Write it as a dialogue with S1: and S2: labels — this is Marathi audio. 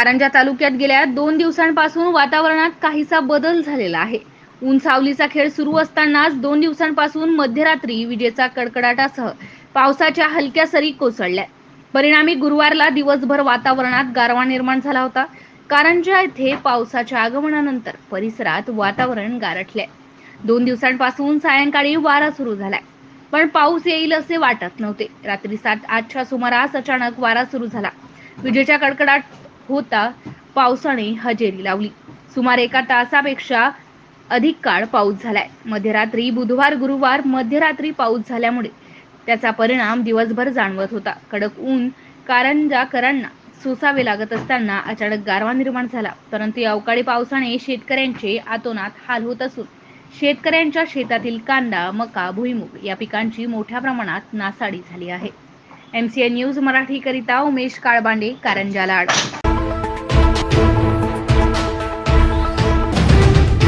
S1: कारंजा तालुक्यात गेल्या दोन दिवसांपासून वातावरणात काहीसा बदल झालेला आहे. ऊन सावलीचा खेळ सुरू असतानाच दोन दिवसांपासून मध्यरात्री विजेचा कडकडाटासह पावसाच्या हलक्या सरी कोसळल्या. परिणामी गुरुवारला दिवसभर वातावरणात गारवा निर्माण झाला होता. कारंजा येथे पावसाच्या आगमनानंतर परिसरात वातावरण गारठले. दोन दिवसांपासून सायंकाळी वारा सुरू झालाय. पण पाऊस येईल असे वाटत नव्हते. रात्री सात आठच्या सुमारास अचानक वारा सुरू झाला. विजेच्या कडकडाट होता पावसाने हजेरी लावली. सुमारे एका तासापेक्षा अधिक काळ पाऊस झालाय. मध्यरात्री बुधवार गुरुवार मध्यरात्री पाऊस झाल्यामुळे त्याचा परिणाम दिवसभर जाणवत होता. कडक ऊन कारंजाकरांना सोसावे लागत असताना अचानक गारवा निर्माण झाला. परंतु अवकाळी पावसाने शेतकऱ्यांचे आतोनात हाल होत असून शेतकऱ्यांच्या शेतातील कांदा मका भुईमुग या पिकांची मोठ्या प्रमाणात नासाडी झाली आहे. एमसीए न्यूज मराठी करिता उमेश काळबांडे कारंजा लाड.